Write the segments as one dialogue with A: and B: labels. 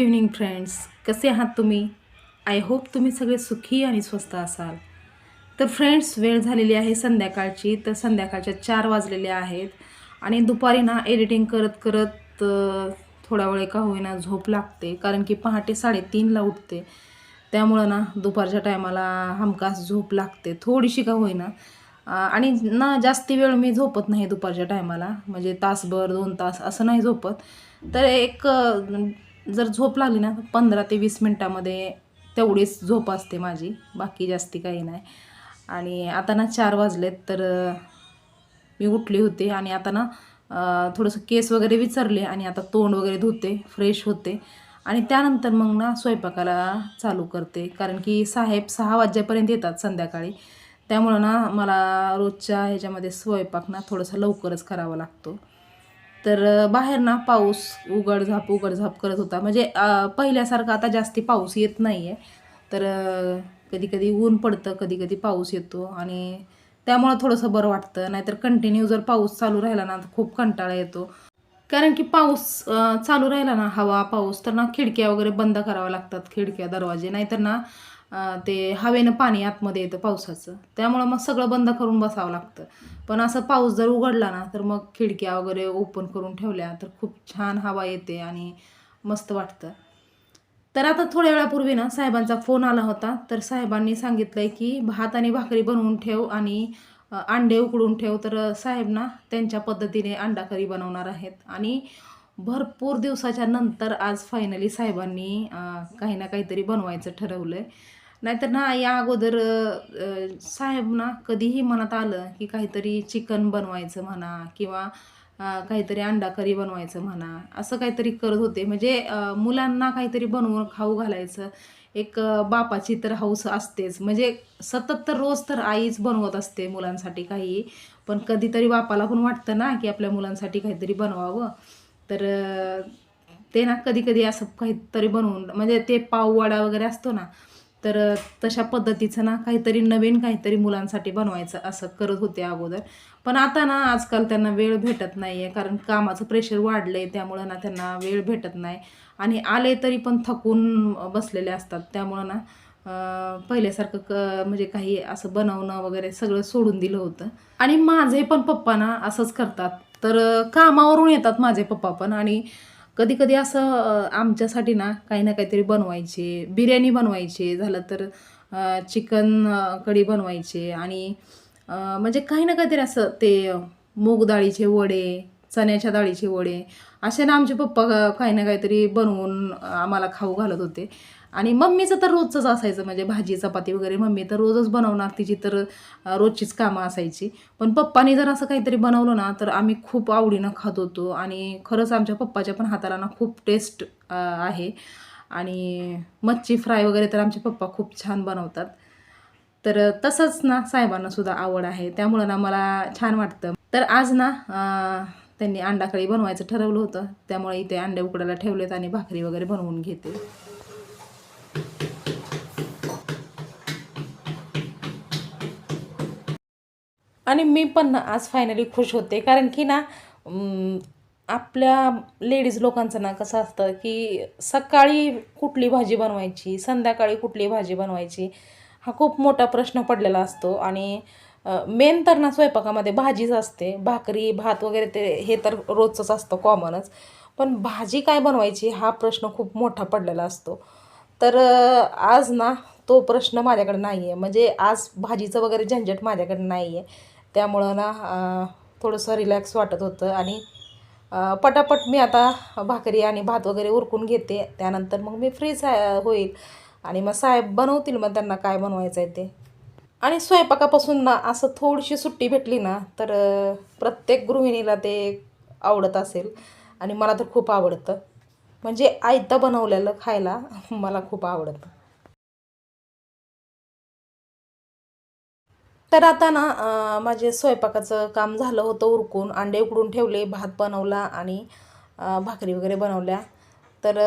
A: Evening friends कसे आहात तुम्ही? आय होप तुम्ही सगळे सुखी आणि स्वस्त असाल. तर फ्रेंड्स वेळ झालेली आहे संध्याकाळची. तर संध्याकाळच्या चार वाजलेल्या आहेत. आणि दुपारी ना एडिटिंग करत करत थोडा वेळ का होईना झोप लागते. कारण की पहाटे साडेतीनला उठते. त्यामुळं ना दुपारच्या टायमाला हमखास झोप लागते. थोडीशी का होईना. आणि ना जास्ती वेळ मी झोपत नाही दुपारच्या टायमाला. म्हणजे तासभर दोन तास असं नाही झोपत. तर एक जर झोप लागली ना पंधरा ते वीस मिनटामध्ये तेवढीच झोप असते माझी. बाकी जास्ती काही नाही. आणि आता ना चार वाजलेत तर मी उठली होते आणि आता ना थोडंसं केस वगैरे विचारले आणि आता तोंड वगैरे धुते फ्रेश होते. आणि त्यानंतर मग ना स्वयंपाकाला चालू करते. कारण की साहेब सहा वाजेपर्यंत येतात संध्याकाळी. त्यामुळं ना मला रोजच्या ह्याच्यामध्ये स्वयंपाक ना थोडंसं लवकरच करावा लागतो. तर बाहेर ना पाऊस उघडझाप उघडझाप करत होता. म्हणजे पहिल्यासारखं आता जास्ती पाऊस येत नाही आहे तर कधी कधी ऊन पडतं कधी कधी पाऊस येतो आणि त्यामुळं थोडंसं बरं वाटतं. नाहीतर कंटिन्यू जर पाऊस चालू राहिला ना तर खूप कंटाळा येतो. कारण की पाऊस चालू राहिला ना हवा पाऊस तर ना खिडक्या वगैरे बंद कराव्या लागतात खिडक्या दरवाजे. नाहीतर ना ते हवेनं पाणी आतमध्ये येतं पावसाचं. त्यामुळं मग सगळं बंद करून बसावं लागतं. पण असं पाऊस जर उघडला ना तर मग खिडक्या वगैरे ओपन करून ठेवल्या तर खूप छान हवा येते आणि मस्त वाटतं. तर आता थोड्या वेळापूर्वी ना साहेबांचा फोन आला होता. तर साहेबांनी सांगितलं आहे की भात आणि भाकरी बनवून ठेव आणि अंडे उकडून ठेव. तर साहेब ना त्यांच्या पद्धतीने अंडा करी बनवणार आहेत. आणि भरपूर दिवसाच्या नंतर आज फायनली साहेबांनी काही ना काहीतरी बनवायचं ठरवलं आहे नाहीतर ना या अगोदर साहेब ना कधीही मनात आलं की काहीतरी चिकन बनवायचं म्हणा किंवा काहीतरी अंडा करी बनवायचं म्हणा असं काहीतरी करत होते. म्हणजे मुलांना काहीतरी बनवून खाऊ घालायचं एक बापाची तर हौस असतेच. म्हणजे सतत तर रोज तर आईच बनवत असते मुलांसाठी काही. पण कधीतरी बापाला पण वाटतं ना की आपल्या मुलांसाठी काहीतरी बनवावं. तर ते ना कधी कधी असं काहीतरी बनवून म्हणजे ते पाववाडा वगैरे असतो ना तर तशा पद्धतीचं ना काहीतरी नवीन काहीतरी मुलांसाठी बनवायचं असं करत होते अगोदर. पण आता ना आजकाल त्यांना वेळ भेटत नाही आहे कारण कामाचं प्रेशर वाढलं आहे त्यामुळं ना त्यांना वेळ भेटत नाही. आणि आले तरी पण थकून बसलेले असतात. त्यामुळं ना पहिल्यासारखं क म्हणजे काही असं बनवणं वगैरे सगळं सोडून दिलं होतं. आणि माझे पण पप्पा ना असंच करतात. तर कामावरून येतात माझे पप्पा पण. आणि कधी कधी असं आमच्यासाठी ना काही ना काहीतरी बनवायचे. बिर्याणी बनवायचे झालं तर चिकन कढी बनवायचे आणि म्हणजे काही ना काहीतरी असं ते मूग डाळीचे वडे चण्याच्या डाळीचे वडे. असे ना आमचे पप्पा काही ना काहीतरी बनवून आम्हाला खाऊ घालत होते. आणि मम्मीचं तर रोजचंच असायचं म्हणजे भाजी चपाती वगैरे मम्मी तर रोजच बनवणार तिची तर रोजचीच कामं असायची. पण पप्पानी जर असं काहीतरी बनवलं ना तर आम्ही खूप आवडीनं खात होतो. आणि खरंच आमच्या पप्पाच्या पण हाताला ना खूप टेस्ट आहे. आणि मच्छी फ्राय वगैरे तर आमचे पप्पा खूप छान बनवतात. तर तसंच ना साहेबांनासुद्धा आवड आहे. त्यामुळं ना मला छान वाटतं. तर आज ना त्यांनी अंडा बनवायचं ठरवलं होतं. त्यामुळे इथे अंडे उकडायला ठेवलेत आणि भाकरी वगैरे बनवून घेते. आणि मी पण आज फायनली खुश होते. कारण की ना आपल्या लेडीज लोकांचं ना कसं असतं की सकाळी कुठली भाजी बनवायची संध्याकाळी कुठली भाजी बनवायची हा खूप मोठा प्रश्न पडलेला असतो. आणि मेन तर ना स्वयंपाकामध्ये भाजीच असते. भाकरी भात वगैरे ते हे तर रोजचंच असतं कॉमनच पण भाजी काय बनवायची हा प्रश्न खूप मोठा पडलेला असतो. तर आज ना तो प्रश्न माझ्याकडे नाही आहे म्हणजे आज भाजीचं वगैरे झंझट माझ्याकडे नाही आहे त्यामुळं ना थोडंसं रिलॅक्स वाटत होतं आणि पटापट मी आता भाकरी आणि भात वगैरे उरकून घेते. त्यानंतर मग मी फ्री होईल. आणि मग साहेब बनवतील मग त्यांना काय बनवायचं आहे ते. आणि स्वयंपाकापासून ना असं थोडीशी सुट्टी भेटली ना तर प्रत्येक गृहिणीला ते आवडत असेल. आणि मला तर खूप आवडतं. म्हणजे आयतं बनवलेलं खायला मला खूप आवडतं. तर आता ना माझे स्वयंपाकाचं काम झालं होतं उरकून. अंडे उकडून ठेवले भात बनवला आणि भाकरी वगैरे बनवल्या. तर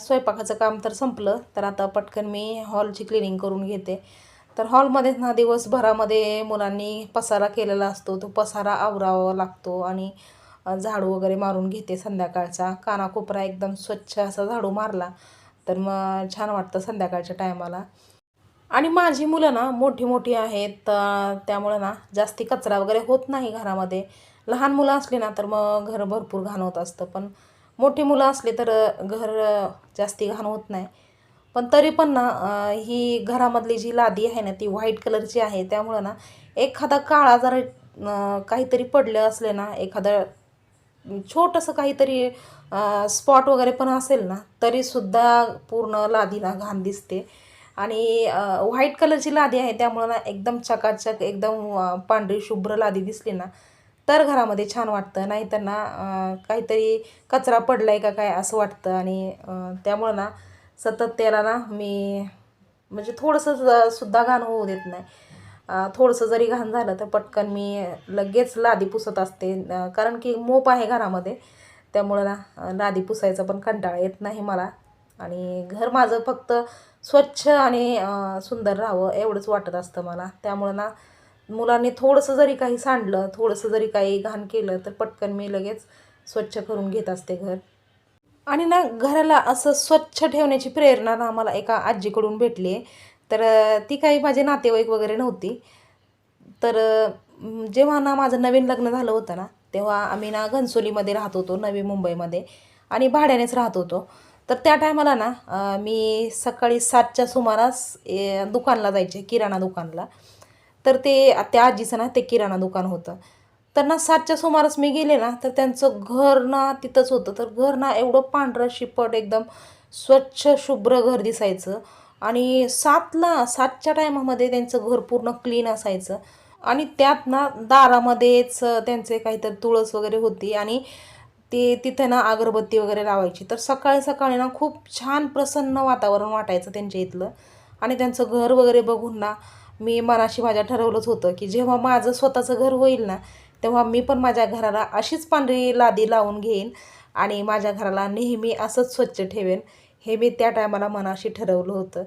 A: स्वयंपाकाचं काम तर संपलं. तर आता पटकन मी हॉलची क्लिनिंग करून घेते. तर हॉलमध्येच ना दिवसभरामध्ये मुलांनी पसारा केलेला असतो. तो पसारा आवरावा लागतो आणि झाडू वगैरे मारून घेते संध्याकाळचा. कानाकोपरा एकदम स्वच्छ असा झाडू मारला तर मग छान वाटतं संध्याकाळच्या टायमाला. आणि माझी मुलं ना मोठी मोठी आहेत त्यामुळं ना जास्ती कचरा वगैरे होत नाही घरामध्ये. लहान मुलं असली ना तर मग घर भरपूर घाण होत असतं. पण मोठी मुलं असली तर घर जास्ती घाण होत नाही. पण तरी पण ना ही घरामधली जी लादी आहे ना ती व्हाईट कलरची आहे. त्यामुळं ना एखादा काळा जरा काहीतरी पडलं असले ना एखादं छोटंसं काहीतरी स्पॉट वगैरे पण असेल ना तरीसुद्धा पूर्ण लादीला घाण दिसते. आणि व्हाईट कलरची लादी आहे त्यामुळं ना एकदम चकाचक एकदम पांढरी शुभ्र लादी दिसली ना तर घरामध्ये छान वाटतं. नाही त्यांना काहीतरी कचरा पडला आहे का काय असं वाटतं. आणि त्यामुळं ना सतत त्याला ना मी म्हणजे थोडंसं सुद्धा घाण होऊ देत नाही. थोडंसं जरी घाण झालं तर पटकन मी लगेच लादी पुसत असते. कारण की मोप आहे घरामध्ये. त्यामुळं ना लादी पुसायचा पण कंटाळा येत नाही मला. आणि घर माझं फक्त स्वच्छ आणि सुंदर राहावं एवढंच वाटत असतं मला. त्यामुळं ना मुलांनी थोडंसं जरी काही सांडलं थोडंसं जरी काही घाण केलं तर पटकन मी लगेच स्वच्छ करून घेत असते घर. आणि ना घराला असं स्वच्छ ठेवण्याची प्रेरणा ना आम्हाला एका आजीकडून भेटली आहे. तर ती काही माझे नातेवाईक वगैरे नव्हती. तर जेव्हा ना माझं नवीन लग्न झालं होतं ना तेव्हा आम्ही ना घनसोलीमध्ये राहत होतो नवी मुंबईमध्ये. आणि भाड्यानेच राहत होतो. तर त्या टायमाला ना मी सकाळी सातच्या सुमारास दुकानला जायचे किराणा दुकानला. तर ते त्या आजीचं ना ते किराणा दुकान होतं. त्यांना सातच्या सुमारास मी गेले ना तर त्यांचं घर ना तिथंच होतं. तर घर ना एवढं पांढरं शिपट एकदम स्वच्छ शुभ्र घर दिसायचं. आणि सातला सातच्या टायमामध्ये त्यांचं घर पूर्ण क्लीन असायचं. आणि त्यात ना दारामध्येच त्यांचे काहीतरी तुळस वगैरे होती आणि ते तिथे ना अगरबत्ती वगैरे लावायची. तर सकाळी सकाळी ना खूप छान प्रसन्न वातावरण वाटायचं त्यांच्या इथलं. आणि त्यांचं घर वगैरे बघून ना मी मनाशी माझ्या ठरवलंच होतं की जेव्हा माझं स्वतःचं घर होईल ना तेव्हा मी पण माझ्या घराला अशीच पांढरी लादी लावून घेईन आणि माझ्या घराला नेहमी असंच स्वच्छ ठेवेन हे मी त्या टायमाला मनाशी ठरवलं होतं.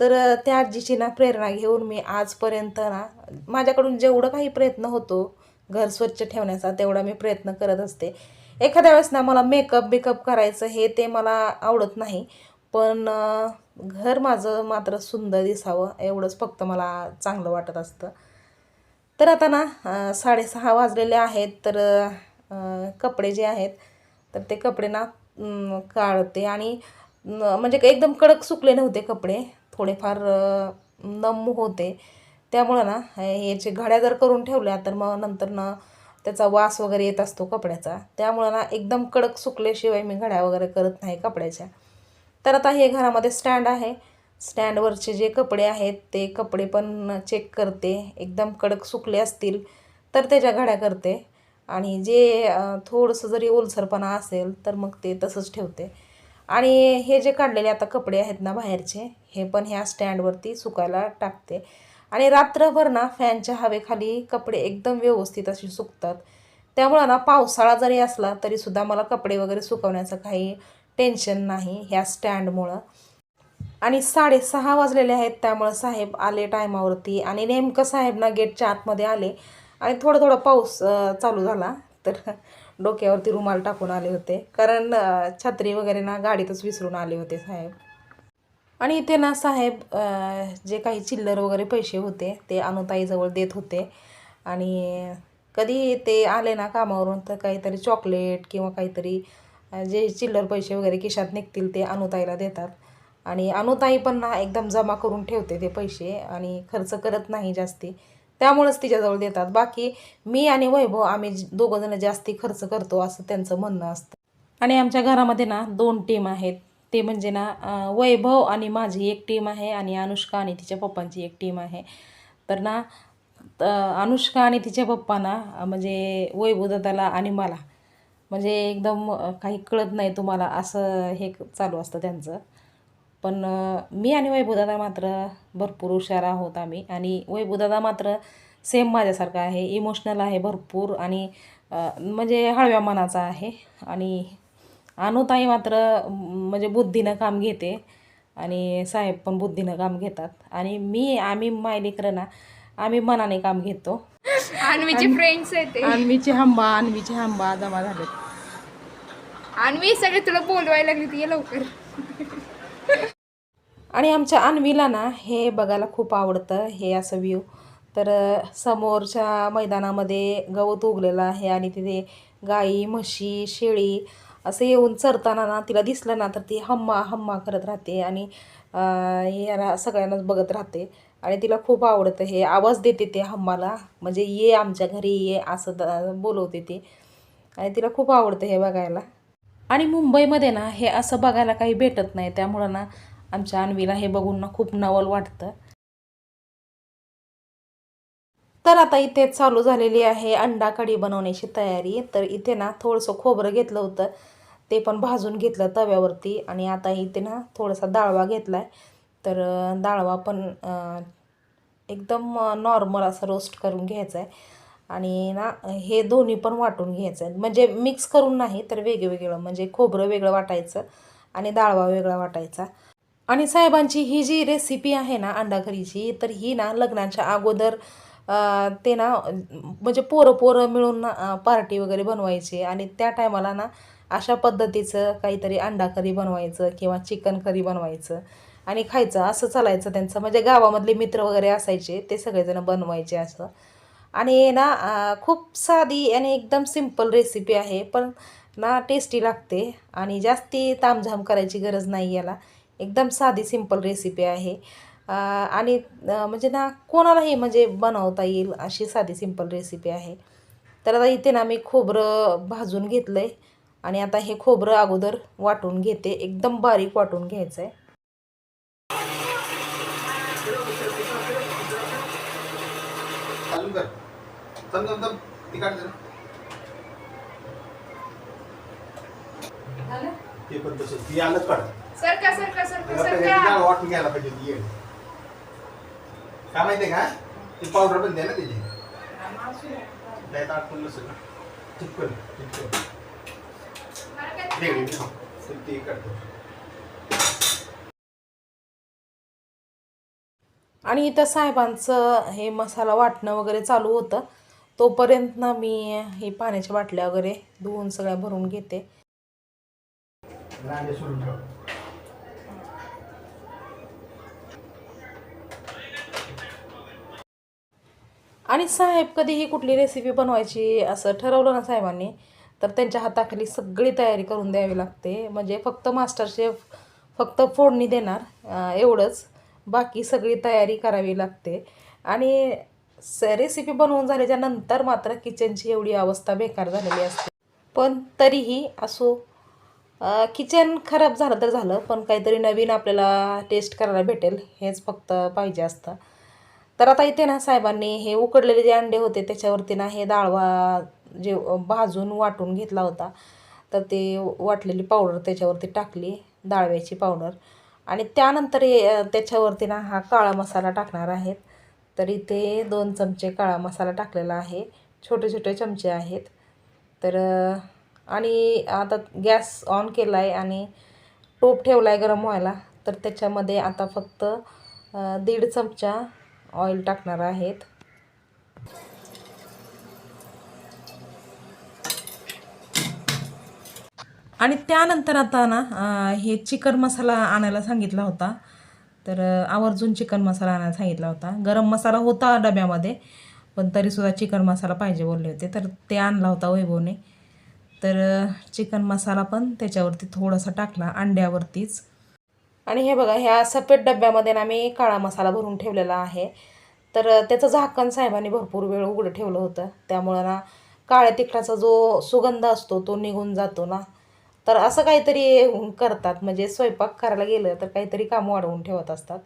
A: तर त्या आजीची ना प्रेरणा घेऊन मी आजपर्यंत ना माझ्याकडून जेवढं काही प्रयत्न होतो घर स्वच्छ ठेवण्याचा तेवढा मी प्रयत्न करत असते. एखाद्या वेळेस ना मला मेकअप बिकअप करायचं हे ते मला आवडत नाही पण घर माझं मात्र सुंदर दिसावं एवढंच फक्त मला चांगलं वाटत असतं. तर आता ना साडेसहा वाजलेले आहेत तर कपडे जे आहेत तर ते कपडे ना काळते काढते आणि न- म्हणजे एकदम कडक सुकले नव्हते कपडे थोडेफार नम होते. त्यामुळं ना हे- याचे घड्या जर करून ठेवल्या तर मग नंतर ना त्याचा वास वगैरे येत असतो कपड्याचा. त्यामुळं ना एकदम कडक सुकल्याशिवाय मी घड्या वगैरे करत नाही कपड्याच्या. तर आता हे घरामध्ये स्टँड आहे. स्टँडवरचे जे कपडे आहेत ते कपडे पण चेक करते. एकदम कडक सुकले असतील तर त्याच्या घड्या करते. आणि जे थोडंसं जरी ओलसरपणा असेल तर मग ते तसंच ठेवते. आणि हे जे काढलेले आता कपडे आहेत ना बाहेरचे हे पण ह्या स्टँडवरती सुकायला टाकते. आणि रात्रभर ना फॅनच्या हवेखाली कपडे एकदम व्यवस्थित असे सुकतात. त्यामुळं ना पावसाळा जरी असला तरीसुद्धा मला कपडे वगैरे सुकवण्याचं काही टेन्शन नाही ह्या स्टँडमुळं. आणि साडेसहा वाजलेले आहेत त्यामुळं साहेब आले टायमावरती. आणि नेमकं साहेब ना गेटच्या आतमध्ये आले आणि थोडं थोडं पाऊस चालू झाला. तर डोक्यावरती रुमाल टाकून आले होते. कारण छत्री वगैरे ना गाडीतच विसरून आले होते साहेब. आणि इथे ना साहेब जे काही चिल्लर वगैरे पैसे होते ते अनुताईजवळ देत होते. आणि कधी ते आले ना कामावरून तर काहीतरी चॉकलेट किंवा काहीतरी जे चिल्लर पैसे वगैरे खिशात निघतील ते अनुताईला देतात. आणि अनुताई पण ना एकदम जमा करून ठेवते ते पैसे आणि खर्च करत नाही जास्ती. त्यामुळंच तिच्याजवळ देतात. बाकी मी आणि वैभव आम्ही दोघंजणं जास्ती खर्च करतो असं त्यांचं म्हणणं असतं. आणि आमच्या घरामध्ये ना दोन टीम आहेत. ते म्हणजे ना वैभव आणि माझी एक टीम आहे आणि अनुष्का आणि तिच्या पप्पांची एक टीम आहे. तर ना अनुष्का आणि तिच्या पप्पांना ना म्हणजे वैभव दादाला आणि मला म्हणजे एकदम काही कळत नाही तुम्हाला असं हे चालू असतं त्यांचं. पण मी आणि वैभवदादा मात्र भरपूर हुशार आहोत आम्ही. आणि वैभवदादा मात्र सेम माझ्यासारखा आहे. इमोशनल आहे भरपूर आणि म्हणजे हळव्या मनाचा आहे. आणि अनुताई मात्र म्हणजे बुद्धीनं काम घेते आणि साहेब पण बुद्धीनं काम घेतात. आणि मी आम्ही मायलेकरं ना आम्ही मनाने काम घेतो.
B: अन्वीचे फ्रेंड्स आहेत ते.
A: अन्वीचे हंबा अन्वीचे हंबा जमा झालेत.
B: अन्वी सगळे तुला बोलवायला लागली ती लवकर.
A: आणि आमच्या अन्वीला ना हे बघायला खूप आवडतं हे असं व्ह्यू तर समोरच्या मैदानामध्ये गवत उगलेलं आहे आणि तिथे गाई म्हशी शेळी असं येऊन चरताना ना तिला दिसलं ना तर ती हम्मा हम्मा करत राहते आणि याला सगळ्यांनाच बघत राहते. आणि तिला खूप आवडतं हे. आवाज देते ते हम्माला. म्हणजे ये आमच्या घरी ये असं बोलवते ते. आणि तिला खूप आवडतं हे बघायला. आणि मुंबईमध्ये ना हे असं बघायला काही भेटत नाही. त्यामुळं ना आमच्या अन्वीला हे बघून ना खूप नवल वाटतं. तर आता इथे चालू झालेली आहे अंडा कढी बनवण्याची तयारी. तर इथे ना थोडंसं खोबरं घेतलं होतं. ते पण भाजून घेतलं तव्यावरती. आणि आता इथे ना थोडासा डाळवा घेतला आहे तर डाळवा पण एकदम नॉर्मल असं रोस्ट करून घ्यायचा आहे आणि ना हे दोन्ही पण वाटून घ्यायचं. म्हणजे मिक्स करून नाही तर वेगवेगळं म्हणजे खोबरं वेगळं वाटायचं आणि डाळवा वेगळा वाटायचा. आणि साहेबांची ही जी रेसिपी आहे ना अंडाकरीची तर ही ना लग्नाच्या अगोदर ते ना म्हणजे पोरं पोरं मिळून ना पार्टी वगैरे बनवायची. आणि त्या टायमाला ना अशा पद्धतीचं काहीतरी अंडा करी बनवायचं किंवा चिकन करी बनवायचं आणि खायचं. असं चालायचं त्यांचं. म्हणजे गावामधले मित्र वगैरे असायचे ते सगळेजण बनवायचे असं. आणि ना खूप साधी आणि एकदम सिंपल रेसिपी आहे पण ना टेस्टी लागते आणि जास्ती तामझाम करायची गरज नाही याला. एकदम साधी सिंपल रेसिपी आहे. आणि म्हणजे ना कोणालाही म्हणजे बनवता येईल अशी साधी सिंपल रेसिपी आहे. तर आता इथे ना मी खोबरं भाजून घेतलं आहे आणि आता हे खोबरं अगोदर वाटून घेते. एकदम बारीक वाटून घ्यायचं आहे
C: चालू कर ती काढ जरा. ते पण तसंच ती आलं काढ
B: सरका सरका सरका
C: त्याला पहिले
B: सरका.
C: तिला वाटून घ्यायला पाहिजे ती येड. काय माहितीये का? ती पावडर पण दे ना त्याची नाही तर आटकून नसेल ना. चिपकन चिपकन ती काढतो
A: आणि इथं साहेबांचं हे मसाला वाटणं वगैरे चालू होतं. तोपर्यंत ना मी हे पाण्याच्या बाटल्या वगैरे धुवून सगळ्या भरून घेते. आणि साहेब कधीही कुठली रेसिपी बनवायची असं ठरवलं ना साहेबांनी तर त्यांच्या हाताखाली सगळी तयारी करून द्यावी लागते. म्हणजे फक्त मास्टर शेफ फक्त फोडणी देणार एवढंच. बाकी सगळी तयारी करावी लागते. आणि स रेसिपी बनवून झाल्याच्यानंतर मात्र किचनची एवढी अवस्था बेकार झालेली असते. पण तरीही असो किचन खराब झालं तर झालं पण काहीतरी नवीन आपल्याला टेस्ट करायला भेटेल हेच फक्त पाहिजे असतं. तर आता इथे ना साहेबांनी हे उकडलेले जे अंडे होते त्याच्यावरती ना हे डाळवा जे भाजून वाटून घेतला होता. तर ते वाटलेली पावडर त्याच्यावरती टाकली डाळव्याची पावडर आणि त्यानंतर त्याच्यावरती ना हा काळा मसाला टाकणार आहेत. तर इथे दोन चमचे काळा मसाला टाकलेला आहे. छोटे छोटे चमचे आहेत. तर आणि आता गॅस ऑन केला आहे आणि टोप ठेवला आहे गरम व्हायला तर त्याच्यामध्ये आता फक्त दीड चमचा ऑइल टाकणार आहेत. आणि त्यानंतर आता ना हे चिकन मसाला आणायला सांगितला होता. तर आवर्जून चिकन मसाला आणायला सांगितला होता. गरम मसाला होता डब्यामध्ये पण तरीसुद्धा चिकन मसाला पाहिजे बोलले होते. तर ते आणला होता वैभवने. तर चिकन मसाला पण त्याच्यावरती थोडासा टाकला अंड्यावरतीच. आणि हे बघा ह्या सफेद डब्यामध्ये ना मी काळा मसाला भरून ठेवलेला आहे. तर त्याचं झाकण साहेबांनी भरपूर वेळ उघडं ठेवलं होतं. त्यामुळं ना काळ्या तिखटाचा जो सुगंध असतो तो निघून जातो ना. तर असं काहीतरी करतात म्हणजे स्वयंपाक करायला गेलं तर काहीतरी काम वाढवून ठेवत असतात.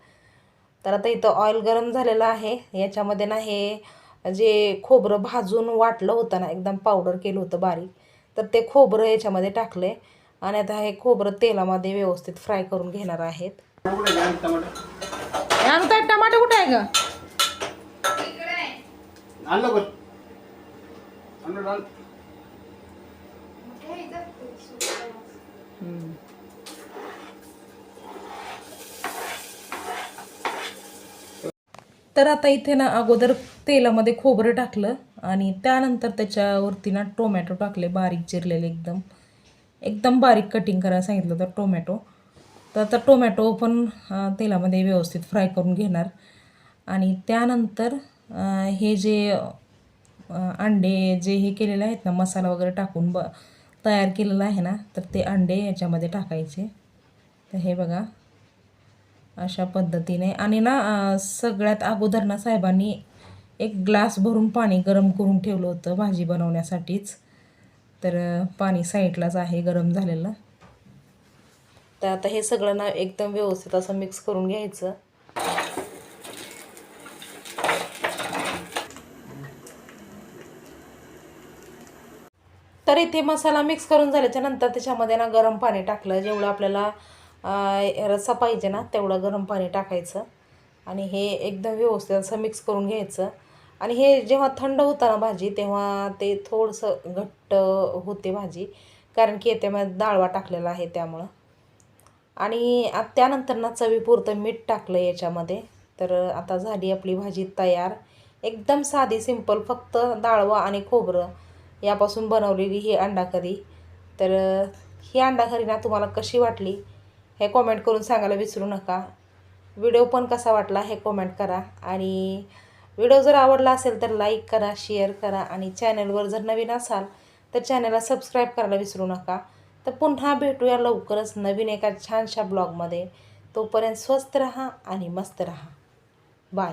A: तर आता इथं ऑइल गरम झालेलं आहे. याच्यामध्ये ना हे जे खोबरं भाजून वाटलं होतं ना एकदम पावडर केलं होतं बारीक तर ते खोबरं याच्यामध्ये टाकले आणि आता हे खोबरं तेलामध्ये व्यवस्थित फ्राय करून घेणार आहेत.
C: आहे?
A: टमाटे कुठे आहे ग?
B: इकडे आहे.
C: आण लवकर आण, आण.
B: मोठे आहे इथं.
A: तर आता इथे ना अगोदर तेलामध्ये खोबरं टाकलं आणि त्यानंतर त्याच्यावरती ना टोमॅटो टाकले बारीक चिरलेले एकदम. एकदम बारीक कटिंग करायला सांगितलं तर टोमॅटो. तर आता टोमॅटो पण तेलामध्ये व्यवस्थित फ्राय करून घेणार. आणि त्यानंतर हे जे अंडे जे हे केलेले आहेत ना मसाला वगैरे टाकून ब तयार केलेलं आहे ना तर ते अंडे याच्यामध्ये टाकायचे. तर हे बघा. अशा पद्धतीने. आणि ना सगळ्यात अगोदर ना साहेबांनी एक ग्लास भरून पाणी गरम करून ठेवलं होतं भाजी बनवण्यासाठीच. तर पाणी साईडलाच आहे गरम झालेलं. तर आता हे सगळं ना एकदम व्यवस्थित असं मिक्स करून घ्यायचं. तर इथे मसाला मिक्स करून झाल्याच्यानंतर त्याच्यामध्ये ना गरम पाणी टाकलं जेवढं आपल्याला रस्सा पाहिजे ना तेवढं गरम पाणी टाकायचं. आणि हे एकदम व्यवस्थित असं मिक्स करून घ्यायचं. आणि हे जेव्हा थंड होतं ना भाजी तेव्हा ते थोडंसं घट्ट होते भाजी. कारण की याच्यामध्ये डाळवा टाकलेला आहे त्यामुळं. आणि त्यानंतर ना चवीपुरतं मीठ टाकलं याच्यामध्ये. तर आता झाली आपली भाजी तयार. एकदम साधी सिंपल फक्त डाळवा आणि खोबरं यापासून बनवलेली ही अंडा करी तर ही अंडा करी ना तुम्हाला कशी वाटली? हे कॉमेंट करून सांगायला विसरू नका. व्हिडिओ पण कसा वाटला हे कॉमेंट करा. आणि व्हिडिओ जर आवडला असेल तर लाईक करा शेअर करा आणि चॅनलवर जर नवीन असाल तर चॅनलला सबस्क्राईब करायला विसरू नका. तर पुन्हा भेटूया लवकरच नवीन एका छानशा ब्लॉगमध्ये तोपर्यंत स्वस्त रहा आणि मस्त रहा. बाय